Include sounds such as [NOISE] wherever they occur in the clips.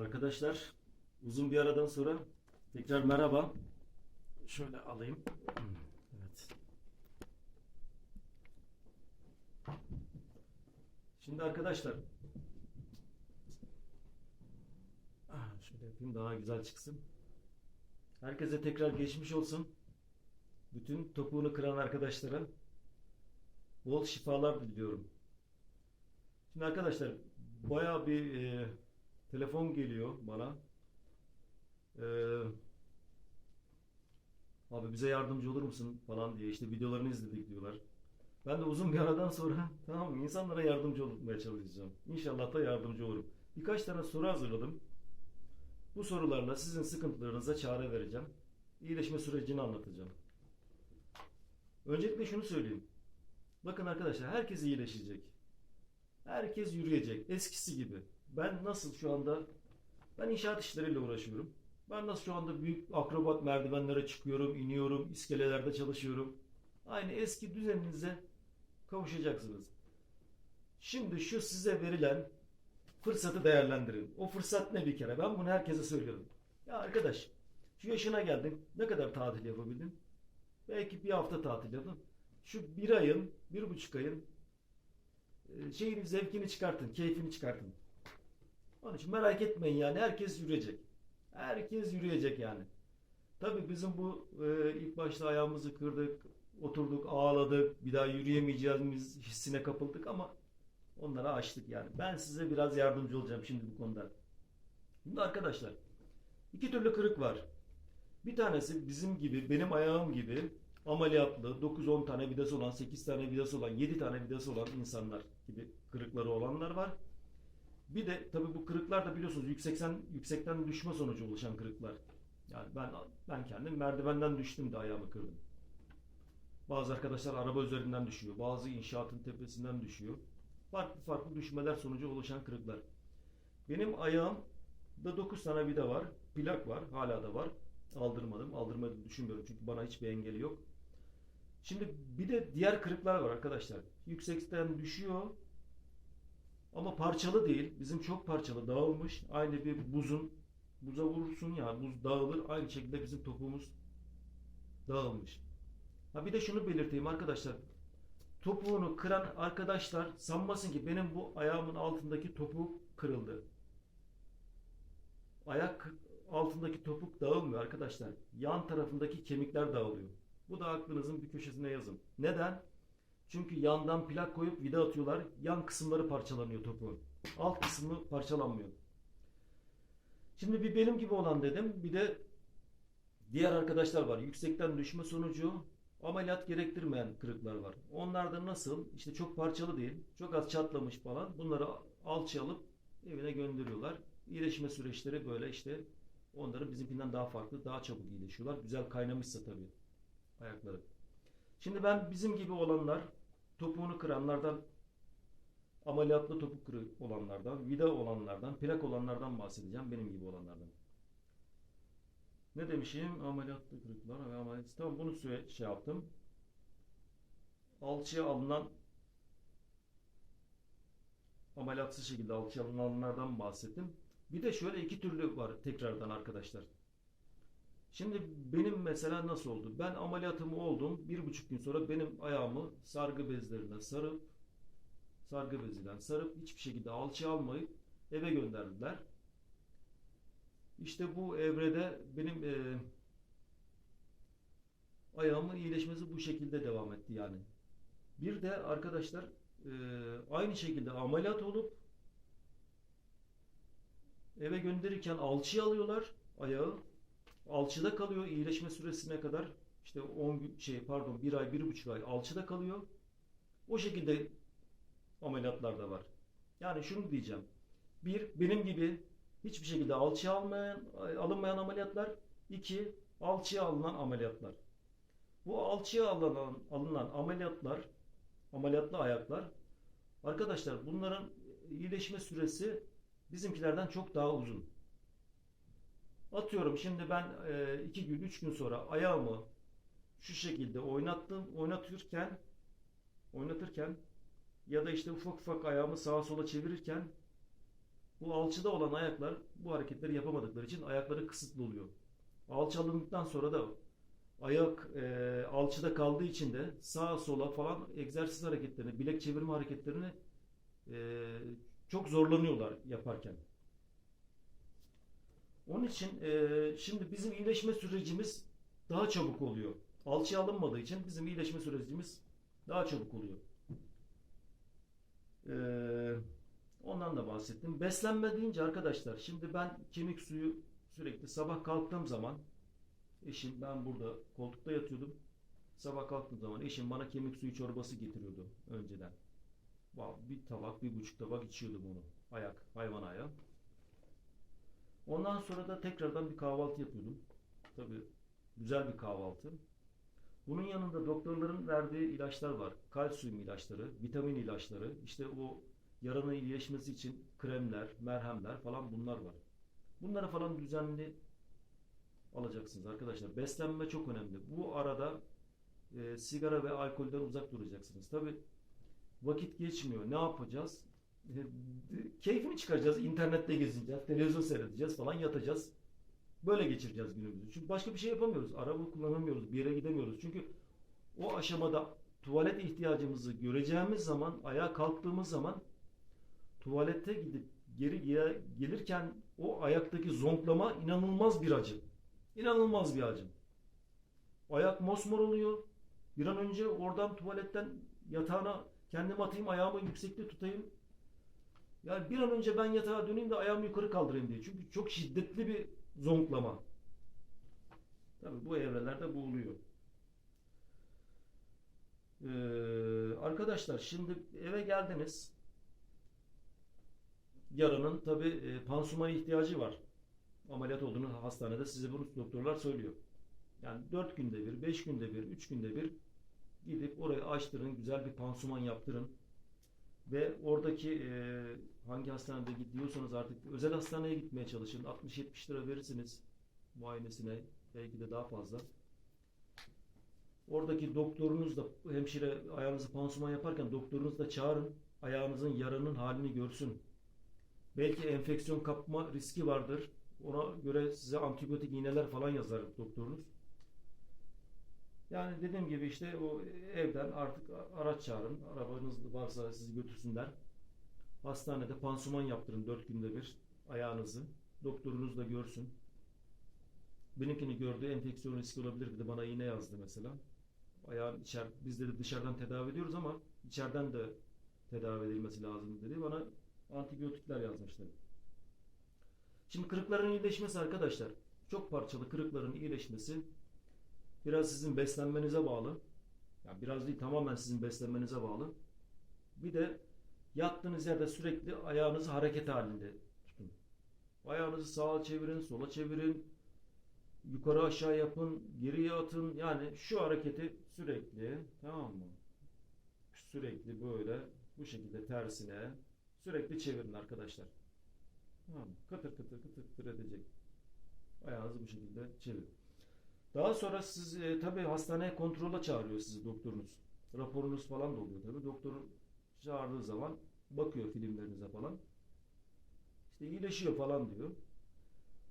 Arkadaşlar uzun bir aradan sonra tekrar merhaba. Şöyle alayım. Evet. Şimdi arkadaşlar Ah, şöyle yapayım daha güzel çıksın. Herkese tekrar geçmiş olsun. Bütün topuğunu kıran arkadaşlara bol şifalar diliyorum. Şimdi arkadaşlar bayağı bir e, telefon geliyor bana. E, abi bize yardımcı olur musun falan diye işte videolarını izledik diyorlar. Ben de uzun bir aradan sonra tamam insanlara yardımcı olmaya çalışacağım. İnşallah da yardımcı olurum. Birkaç tane soru hazırladım. Bu sorularla sizin sıkıntılarınıza çare vereceğim. İyileşme sürecini anlatacağım. Öncelikle şunu söyleyeyim. Bakın arkadaşlar herkes iyileşecek. Herkes yürüyecek. Eskisi gibi. Ben nasıl şu anda ben inşaat işleriyle uğraşıyorum. Ben nasıl şu anda büyük akrobat merdivenlere çıkıyorum, iniyorum, iskelelerde çalışıyorum. Aynı eski düzeninize kavuşacaksınız. Şimdi şu size verilen fırsatı değerlendirin. O fırsat ne bir kere? Ben bunu herkese söylüyorum. Ya arkadaş, şu yaşına geldin. Ne kadar tatil yapabildin? Belki bir hafta tatil yapın. Şu bir ayın, bir buçuk ayın e, şeyini, zevkini çıkartın, keyfini çıkartın. Onun için merak etmeyin yani herkes yürüyecek. Herkes yürüyecek yani. Tabii bizim bu e, ilk başta ayağımızı kırdık, oturduk, ağladık, bir daha yürüyemeyeceğimiz hissine kapıldık ama onları aştık yani. Ben size biraz yardımcı olacağım şimdi bu konuda. Şimdi arkadaşlar, iki türlü kırık var. Bir tanesi bizim gibi, benim ayağım gibi ameliyatlı, 9-10 tane vidası olan, 8 tane vidası olan, 7 tane vidası olan insanlar gibi kırıkları olanlar var. Bir de tabii bu kırıklar da biliyorsunuz yüksekten yüksekten düşme sonucu oluşan kırıklar. Yani ben ben kendim merdivenden düştüm de ayağımı kırdım. Bazı arkadaşlar araba üzerinden düşüyor, bazı inşaatın tepesinden düşüyor. Farklı farklı düşmeler sonucu oluşan kırıklar. Benim ayağımda 9 tane vida var, plak var, hala da var. Aldırmadım, aldırmayı düşünmüyorum çünkü bana hiçbir engeli yok. Şimdi bir de diğer kırıklar var arkadaşlar. Yüksekten düşüyor, ama parçalı değil. Bizim çok parçalı dağılmış. Aynı bir buzun buza vurursun ya buz dağılır. Aynı şekilde bizim topuğumuz dağılmış. Ha bir de şunu belirteyim arkadaşlar. Topuğunu kıran arkadaşlar sanmasın ki benim bu ayağımın altındaki topuk kırıldı. Ayak altındaki topuk dağılmıyor arkadaşlar. Yan tarafındaki kemikler dağılıyor. Bu da aklınızın bir köşesine yazın. Neden? Çünkü yandan plak koyup vida atıyorlar. Yan kısımları parçalanıyor topuğun. Alt kısmı parçalanmıyor. Şimdi bir benim gibi olan dedim. Bir de diğer arkadaşlar var. Yüksekten düşme sonucu ameliyat gerektirmeyen kırıklar var. Onlar da nasıl? İşte çok parçalı değil. Çok az çatlamış falan. Bunları alçıya alıp evine gönderiyorlar. İyileşme süreçleri böyle işte onların bizimkinden daha farklı, daha çabuk iyileşiyorlar. Güzel kaynamışsa tabii ayakları. Şimdi ben bizim gibi olanlar, topuğunu kıranlardan, ameliyatlı topuk kırığı olanlardan, vida olanlardan, plak olanlardan bahsedeceğim. Benim gibi olanlardan. Ne demişim? Ameliyatlı kırıklar ve ameliyat. Tamam bunu şey yaptım. Alçıya alınan ameliyatsız şekilde alçıya alınanlardan bahsettim. Bir de şöyle iki türlü var tekrardan arkadaşlar. Şimdi benim mesela nasıl oldu? Ben ameliyatımı oldum. Bir buçuk gün sonra benim ayağımı sargı bezlerine sarıp sargı bezinden sarıp hiçbir şekilde alçı almayıp eve gönderdiler. İşte bu evrede benim e, ayağımın iyileşmesi bu şekilde devam etti yani. Bir de arkadaşlar e, aynı şekilde ameliyat olup eve gönderirken alçıya alıyorlar ayağı alçıda kalıyor iyileşme süresine kadar işte 10 gün şey pardon 1 ay 1,5 ay alçıda kalıyor. O şekilde ameliyatlar da var. Yani şunu diyeceğim. Bir benim gibi hiçbir şekilde alçıya almayan alınmayan ameliyatlar. iki alçıya alınan ameliyatlar. Bu alçıya alınan alınan ameliyatlar ameliyatlı ayaklar arkadaşlar bunların iyileşme süresi bizimkilerden çok daha uzun. Atıyorum şimdi ben e, iki gün, üç gün sonra ayağımı şu şekilde oynattım, oynatırken oynatırken ya da işte ufak ufak ayağımı sağa sola çevirirken Bu alçıda olan ayaklar bu hareketleri yapamadıkları için ayakları kısıtlı oluyor. Alçı alındıktan sonra da ayak e, alçıda kaldığı için de sağa sola falan egzersiz hareketlerini, bilek çevirme hareketlerini e, çok zorlanıyorlar yaparken. Onun için e, şimdi bizim iyileşme sürecimiz daha çabuk oluyor. Alçıya alınmadığı için bizim iyileşme sürecimiz daha çabuk oluyor. Ee, ondan da bahsettim. Beslenme deyince arkadaşlar şimdi ben kemik suyu sürekli sabah kalktığım zaman eşim ben burada koltukta yatıyordum. Sabah kalktığım zaman eşim bana kemik suyu çorbası getiriyordu önceden. Bir tabak, bir buçuk tabak içiyordum onu. Ayak, hayvan ayağı. Ondan sonra da tekrardan bir kahvaltı yapıyordum. Tabii güzel bir kahvaltı. Bunun yanında doktorların verdiği ilaçlar var. Kalsiyum ilaçları, vitamin ilaçları, işte o yaranın iyileşmesi için kremler, merhemler falan bunlar var. Bunları falan düzenli alacaksınız arkadaşlar. Beslenme çok önemli. Bu arada e, sigara ve alkolden uzak duracaksınız. Tabi vakit geçmiyor. Ne yapacağız? E, keyfini çıkaracağız. İnternette gezineceğiz, televizyon seyredeceğiz falan yatacağız. Böyle geçireceğiz günümüzü. Çünkü başka bir şey yapamıyoruz. Araba kullanamıyoruz, bir yere gidemiyoruz. Çünkü o aşamada tuvalet ihtiyacımızı göreceğimiz zaman, ayağa kalktığımız zaman tuvalete gidip geri gelirken o ayaktaki zonklama inanılmaz bir acı. İnanılmaz bir acı. Ayak mosmor oluyor. Bir an önce oradan tuvaletten yatağına kendimi atayım, ayağımı yüksekte tutayım. Yani bir an önce ben yatağa döneyim de ayağımı yukarı kaldırayım diye. Çünkü çok şiddetli bir zonklama. Tabii bu evrelerde bu oluyor. Ee, arkadaşlar şimdi eve geldiniz. Yaranın tabii e, pansumana ihtiyacı var. Ameliyat olduğunu hastanede size bunu doktorlar söylüyor. Yani 4 günde bir, 5 günde bir, 3 günde bir gidip orayı açtırın, güzel bir pansuman yaptırın. Ve oradaki e, hangi hastanede gidiyorsanız artık özel hastaneye gitmeye çalışın. 60-70 lira verirsiniz muayenesine. Belki de daha fazla. Oradaki doktorunuz da hemşire ayağınızı pansuman yaparken doktorunuz da çağırın. Ayağınızın yaranın halini görsün. Belki enfeksiyon kapma riski vardır. Ona göre size antibiyotik iğneler falan yazar doktorunuz. Yani dediğim gibi işte o evden artık araç çağırın. Arabanız varsa sizi götürsünler. Hastanede pansuman yaptırın 4 günde bir ayağınızı. Doktorunuz da görsün. Benimkini gördü enfeksiyon riski olabilir dedi. Bana iğne yazdı mesela. Ayağın içer, biz dedi dışarıdan tedavi ediyoruz ama içeriden de tedavi edilmesi lazım dedi. Bana antibiyotikler yazmıştı. Şimdi kırıkların iyileşmesi arkadaşlar. Çok parçalı kırıkların iyileşmesi biraz sizin beslenmenize bağlı. Yani biraz değil tamamen sizin beslenmenize bağlı. Bir de yattığınız yerde sürekli ayağınızı hareket halinde tutun. Ayağınızı sağa çevirin, sola çevirin. Yukarı aşağı yapın, geriye atın. Yani şu hareketi sürekli tamam mı? Sürekli böyle bu şekilde tersine sürekli çevirin arkadaşlar. Tamam mı? Kıtır kıtır kıtır kıtır edecek. Ayağınızı bu şekilde çevirin. Daha sonra siz e, tabii hastaneye kontrola çağırıyor sizi doktorunuz. Raporunuz falan da oluyor tabii. Doktorun çağırdığı zaman bakıyor filmlerinize falan. İşte iyileşiyor falan diyor.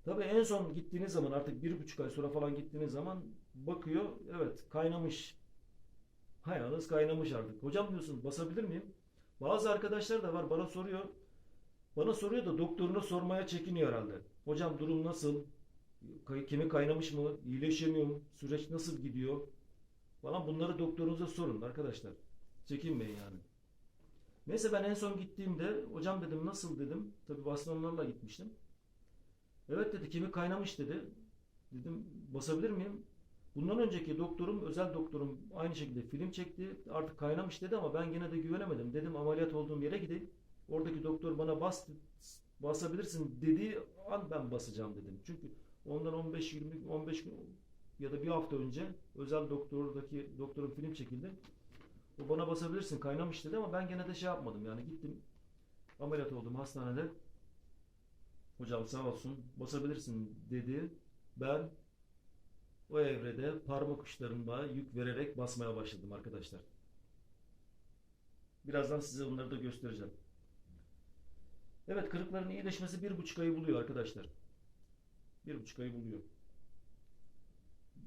Tabii en son gittiğiniz zaman artık bir buçuk ay sonra falan gittiğiniz zaman bakıyor evet kaynamış. Ayağınız kaynamış artık. Hocam diyorsun basabilir miyim? Bazı arkadaşlar da var bana soruyor. Bana soruyor da doktoruna sormaya çekiniyor herhalde. Hocam durum nasıl? Kemik kaynamış mı? İyileşemiyor mu? Süreç nasıl gidiyor? Falan bunları doktorunuza sorun arkadaşlar. Çekinmeyin yani. Neyse ben en son gittiğimde hocam dedim nasıl dedim. Tabii bastonlarla gitmiştim. Evet dedi kemik kaynamış dedi. Dedim basabilir miyim? Bundan önceki doktorum, özel doktorum aynı şekilde film çekti. Artık kaynamış dedi ama ben gene de güvenemedim. Dedim ameliyat olduğum yere gideyim. Oradaki doktor bana bas basabilirsin dediği an ben basacağım dedim. Çünkü ondan 15 20 15 gün ya da bir hafta önce özel doktordaki doktorun film çekildi. O bana basabilirsin kaynamış dedi ama ben gene de şey yapmadım yani gittim ameliyat oldum hastanede. Hocam sağ olsun basabilirsin dedi. Ben o evrede parmak uçlarımla yük vererek basmaya başladım arkadaşlar. Birazdan size onları da göstereceğim. Evet kırıkların iyileşmesi bir buçuk ayı buluyor arkadaşlar. Bir buçuk ayı buluyor.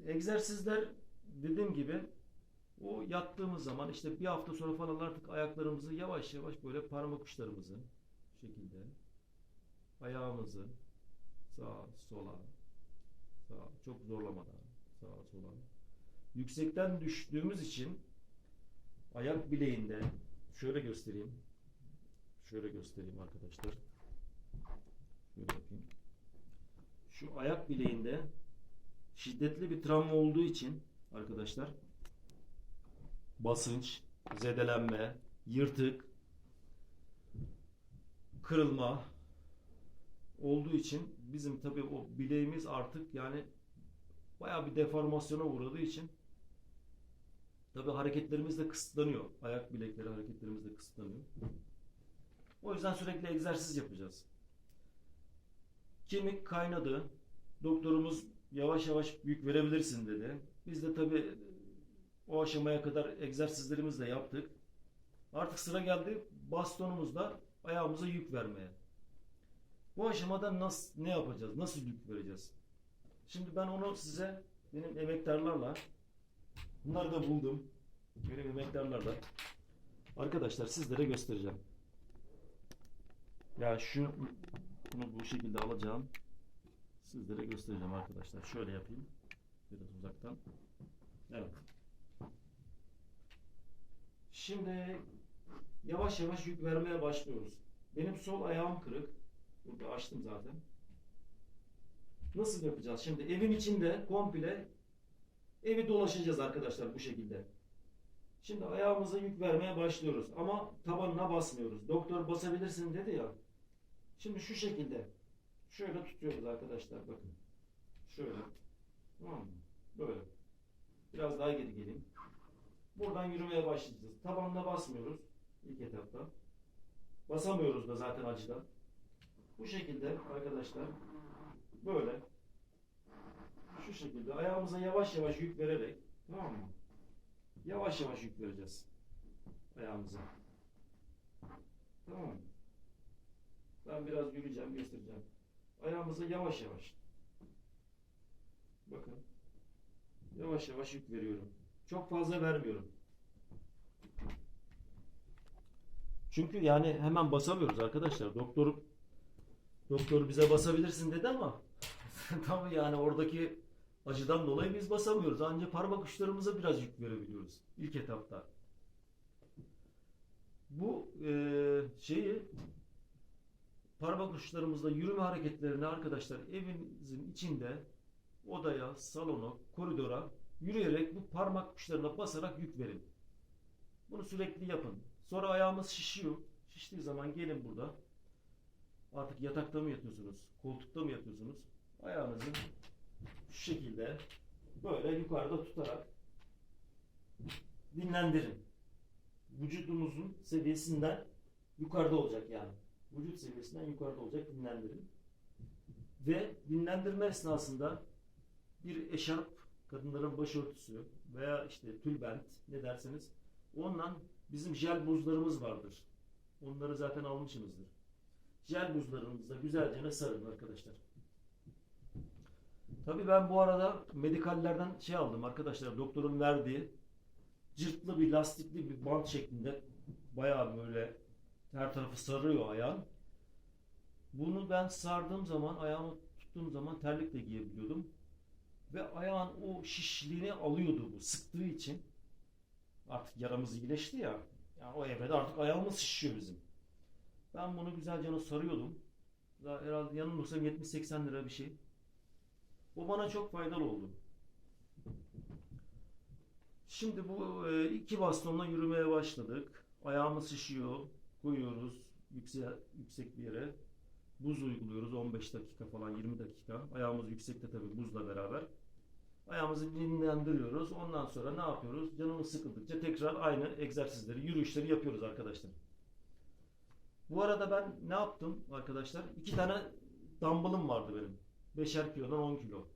Egzersizler dediğim gibi o yattığımız zaman işte bir hafta sonra falan artık ayaklarımızı yavaş yavaş böyle parmak uçlarımızı şekilde ayağımızı sağa sola sağa çok zorlamadan sağa sola yüksekten düştüğümüz için ayak bileğinde şöyle göstereyim şöyle göstereyim arkadaşlar şöyle yapayım şu ayak bileğinde şiddetli bir travma olduğu için arkadaşlar basınç, zedelenme, yırtık, kırılma olduğu için bizim tabi o bileğimiz artık yani bayağı bir deformasyona uğradığı için tabi hareketlerimiz de kısıtlanıyor. Ayak bilekleri hareketlerimiz de kısıtlanıyor. O yüzden sürekli egzersiz yapacağız. Kemik kaynadı. Doktorumuz yavaş yavaş büyük verebilirsin dedi. Biz de tabi o aşamaya kadar egzersizlerimizi de yaptık. Artık sıra geldi bastonumuzla ayağımıza yük vermeye. Bu aşamada nasıl ne yapacağız? Nasıl yük vereceğiz? Şimdi ben onu size benim emektarlarla bunları da buldum. Benim emektarlarla arkadaşlar sizlere göstereceğim. Ya şu bunu bu şekilde alacağım. Sizlere göstereceğim arkadaşlar. Şöyle yapayım. Biraz uzaktan. Evet. Şimdi yavaş yavaş yük vermeye başlıyoruz. Benim sol ayağım kırık. Burada açtım zaten. Nasıl yapacağız? Şimdi evin içinde komple evi dolaşacağız arkadaşlar bu şekilde. Şimdi ayağımıza yük vermeye başlıyoruz ama tabanına basmıyoruz. Doktor basabilirsin dedi ya. Şimdi şu şekilde şöyle tutuyoruz arkadaşlar bakın. Şöyle. Tamam mı? Böyle. Biraz daha geri gelin. Buradan yürümeye başlayacağız. Tabanına basmıyoruz ilk etapta. Basamıyoruz da zaten acıdan. Bu şekilde arkadaşlar böyle şu şekilde ayağımıza yavaş yavaş yük vererek tamam mı? Yavaş yavaş yük vereceğiz ayağımıza. Tamam mı? Ben biraz yürüyeceğim, göstereceğim. Ayağımıza yavaş yavaş. Bakın. Yavaş yavaş yük veriyorum. Çok fazla vermiyorum. Çünkü yani hemen basamıyoruz arkadaşlar. Doktor doktor bize basabilirsin dedi ama [LAUGHS] tabii yani oradaki acıdan dolayı biz basamıyoruz. Ancak parmak uçlarımıza biraz yük verebiliyoruz ilk etapta. Bu eee, şeyi parmak uçlarımızla yürüme hareketlerini arkadaşlar evinizin içinde odaya, salona, koridora yürüyerek bu parmak uçlarına basarak yük verin. Bunu sürekli yapın. Sonra ayağımız şişiyor. Şiştiği zaman gelin burada. Artık yatakta mı yatıyorsunuz? Koltukta mı yatıyorsunuz? Ayağınızı şu şekilde böyle yukarıda tutarak dinlendirin. Vücudunuzun seviyesinden yukarıda olacak yani. Vücut seviyesinden yukarıda olacak dinlendirin. Ve dinlendirme esnasında bir eşarp, kadınların başörtüsü veya işte tülbent ne derseniz ondan bizim jel buzlarımız vardır. Onları zaten almışsınızdır. Jel buzlarınızda güzelce sarın arkadaşlar. Tabii ben bu arada medikallerden şey aldım arkadaşlar. Doktorun verdiği cırtlı bir lastikli bir bant şeklinde bayağı böyle her tarafı sarıyor ayağın. Bunu ben sardığım zaman ayağımı tuttuğum zaman terlikle giyebiliyordum. Ve ayağın o şişliğini alıyordu bu sıktığı için. Artık yaramız iyileşti ya. Yani o evrede artık ayağımız şişiyor bizim. Ben bunu güzelce sarıyordum. Daha herhalde yanılmıyorsam 70-80 lira bir şey. O bana çok faydalı oldu. Şimdi bu e, iki bastonla yürümeye başladık. Ayağımız şişiyor. Koyuyoruz yüksek, yüksek bir yere. Buz uyguluyoruz 15 dakika falan 20 dakika. Ayağımız yüksekte tabii buzla beraber. Ayağımızı dinlendiriyoruz. Ondan sonra ne yapıyoruz? Canımız sıkıldıkça tekrar aynı egzersizleri, yürüyüşleri yapıyoruz arkadaşlar. Bu arada ben ne yaptım arkadaşlar? İki tane dumbbellım vardı benim. 5'er kilodan 10 kilo.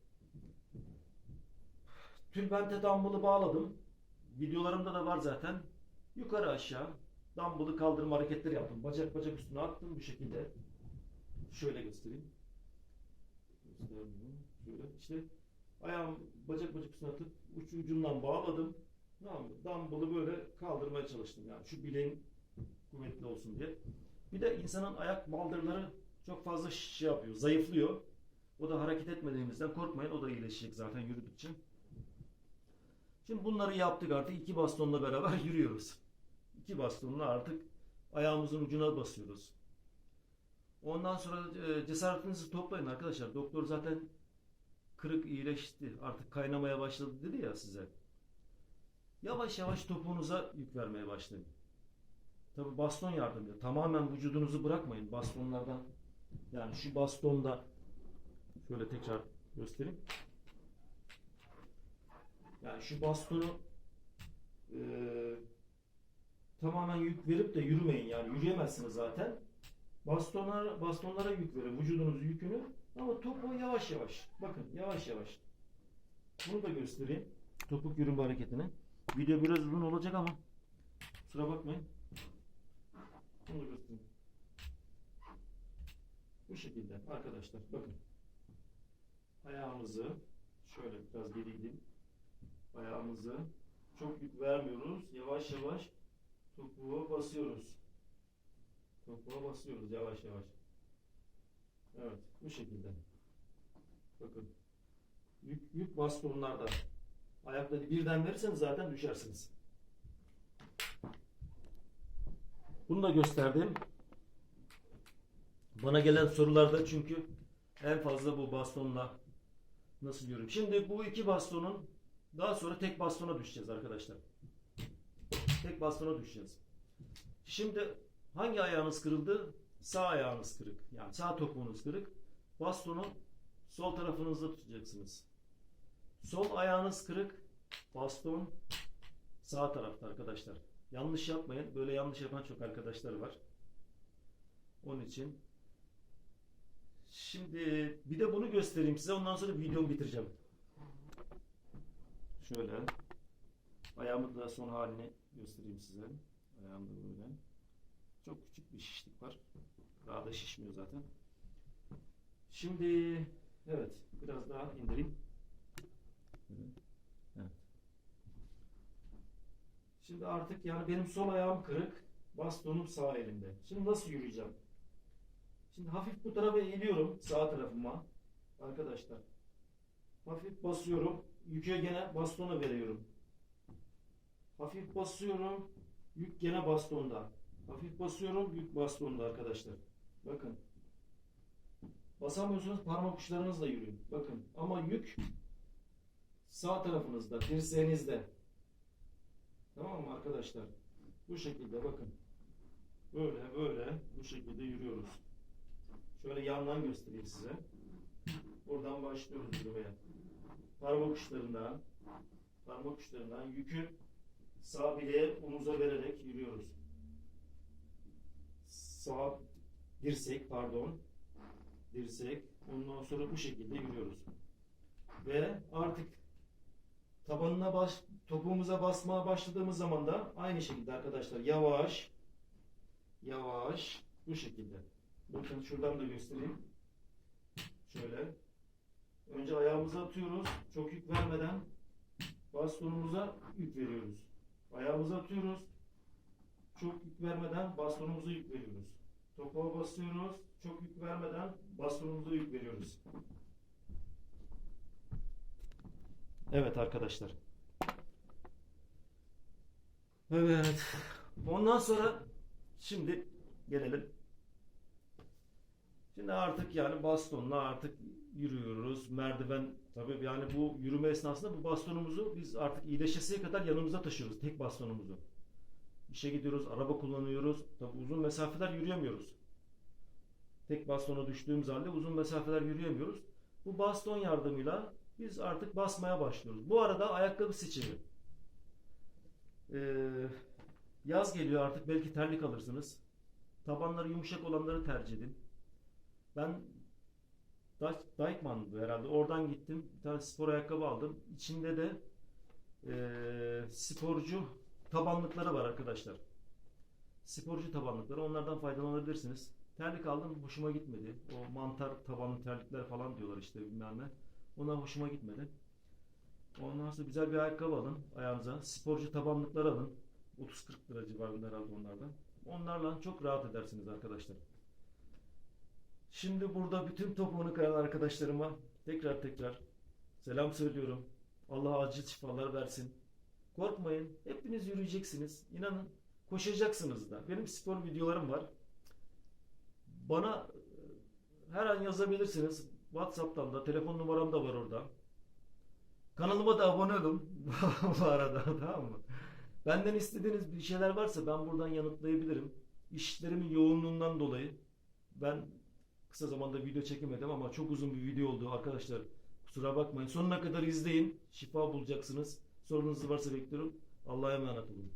Tülbente dumbbell'ı bağladım. Videolarımda da var zaten. Yukarı aşağı dumbbell'ı kaldırma hareketleri yaptım. Bacak bacak üstüne attım bu şekilde. Şöyle göstereyim. Göstermiyorum. Şöyle işte ayağım bacak bacak üstüne atıp uç ucundan bağladım. Tamam mı? Dumbbell'ı böyle kaldırmaya çalıştım yani şu bileğim kuvvetli olsun diye. Bir de insanın ayak baldırları çok fazla şey yapıyor, zayıflıyor. O da hareket etmediğimizden korkmayın. O da iyileşecek zaten yürüdükçe. Şimdi bunları yaptık artık. iki bastonla beraber [LAUGHS] yürüyoruz. İki bastonla artık ayağımızın ucuna basıyoruz. Ondan sonra e, cesaretinizi toplayın arkadaşlar. Doktor zaten kırık iyileşti. Artık kaynamaya başladı dedi ya size. Yavaş yavaş topuğunuza yük vermeye başlayın. Tabi baston yardımıyla. Tamamen vücudunuzu bırakmayın bastonlardan. Yani şu bastonda şöyle tekrar göstereyim. Yani şu bastonu eee, tamamen yük verip de yürümeyin yani yürüyemezsiniz zaten. Bastonlara, bastonlara yük verin vücudunuzun yükünü ama topuğu yavaş yavaş. Bakın yavaş yavaş. Bunu da göstereyim. Topuk yürüme hareketini. Video biraz uzun olacak ama kusura bakmayın. Bunu da göstereyim. Bu şekilde arkadaşlar bakın. Ayağımızı şöyle biraz geri gideyim. Ayağımızı çok yük vermiyoruz. Yavaş yavaş topuğa basıyoruz. Topuğa basıyoruz yavaş yavaş. Evet bu şekilde. Bakın. Yük, yük bastonlarda. Ayakları birden verirseniz zaten düşersiniz. Bunu da gösterdim. Bana gelen sorularda çünkü en fazla bu bastonla nasıl yürüyorum. Şimdi bu iki bastonun daha sonra tek bastona düşeceğiz arkadaşlar. Tek bastona düşeceğiz. Şimdi hangi ayağınız kırıldı? Sağ ayağınız kırık. Yani sağ topuğunuz kırık. Bastonu sol tarafınızda tutacaksınız. Sol ayağınız kırık. Baston sağ tarafta arkadaşlar. Yanlış yapmayın. Böyle yanlış yapan çok arkadaşlar var. Onun için Şimdi bir de bunu göstereyim size. Ondan sonra videomu bitireceğim. Şöyle. Ayağımın da son halini göstereyim size. Ayağımda böyle. Çok küçük bir şişlik var. Daha da şişmiyor zaten. Şimdi evet biraz daha indireyim. Evet. Şimdi artık yani benim sol ayağım kırık. Bastonum sağ elimde. Şimdi nasıl yürüyeceğim? Şimdi hafif bu tarafa eğiliyorum sağ tarafıma. Arkadaşlar. Hafif basıyorum. Yüke gene bastona veriyorum. Hafif basıyorum. Yük gene bastonda. Hafif basıyorum. Yük bastonda arkadaşlar. Bakın. Basamıyorsunuz parmak uçlarınızla yürüyün. Bakın. Ama yük sağ tarafınızda, dirseğinizde. Tamam mı arkadaşlar? Bu şekilde bakın. Böyle böyle bu şekilde yürüyoruz. Şöyle yandan göstereyim size. Buradan başlıyoruz yürümeye. Parmak uçlarından, parmak uçlarından yükü sağ bileğe omuza vererek yürüyoruz. Sağ dirsek pardon. Dirsek. Ondan sonra bu şekilde yürüyoruz. Ve artık tabanına baş, topuğumuza basmaya başladığımız zaman da aynı şekilde arkadaşlar yavaş yavaş bu şekilde. Bakın şuradan da göstereyim. Şöyle. Önce ayağımıza atıyoruz. Çok yük vermeden bastonumuza yük veriyoruz. Ayağımıza atıyoruz. Çok yük vermeden bastonumuza yük veriyoruz. Topuğa basıyoruz. Çok yük vermeden bastonumuza yük veriyoruz. Evet arkadaşlar. Evet. Ondan sonra şimdi gelelim Şimdi artık yani bastonla artık yürüyoruz. Merdiven tabii yani bu yürüme esnasında bu bastonumuzu biz artık iyileşesiye kadar yanımıza taşıyoruz. Tek bastonumuzu. İşe gidiyoruz, araba kullanıyoruz. Tabii uzun mesafeler yürüyemiyoruz. Tek bastona düştüğümüz halde uzun mesafeler yürüyemiyoruz. Bu baston yardımıyla biz artık basmaya başlıyoruz. Bu arada ayakkabı seçimi. Ee, yaz geliyor artık belki terlik alırsınız. Tabanları yumuşak olanları tercih edin. Ben Dykman'dı herhalde. Oradan gittim. Bir tane spor ayakkabı aldım. İçinde de eee, sporcu tabanlıkları var arkadaşlar. Sporcu tabanlıkları. Onlardan faydalanabilirsiniz. Terlik aldım hoşuma gitmedi. O mantar tabanlı terlikler falan diyorlar işte bilmem ne. Onlar hoşuma gitmedi. Ondan sonra güzel bir ayakkabı alın ayağınıza. Sporcu tabanlıklar alın. 30-40 lira civarında herhalde onlardan. Onlarla çok rahat edersiniz arkadaşlar. Şimdi burada bütün topuğunu kıran arkadaşlarıma tekrar tekrar selam söylüyorum. Allah acil şifalar versin. Korkmayın. Hepiniz yürüyeceksiniz. İnanın koşacaksınız da. Benim spor videolarım var. Bana e, her an yazabilirsiniz. WhatsApp'tan da telefon numaram da var orada. Kanalıma da abone olun [LAUGHS] bu arada tamam mı? Benden istediğiniz bir şeyler varsa ben buradan yanıtlayabilirim. İşlerimin yoğunluğundan dolayı ben kısa zamanda video çekemedim ama çok uzun bir video oldu arkadaşlar. Kusura bakmayın. Sonuna kadar izleyin. Şifa bulacaksınız. Sorunuz varsa bekliyorum. Allah'a emanet olun.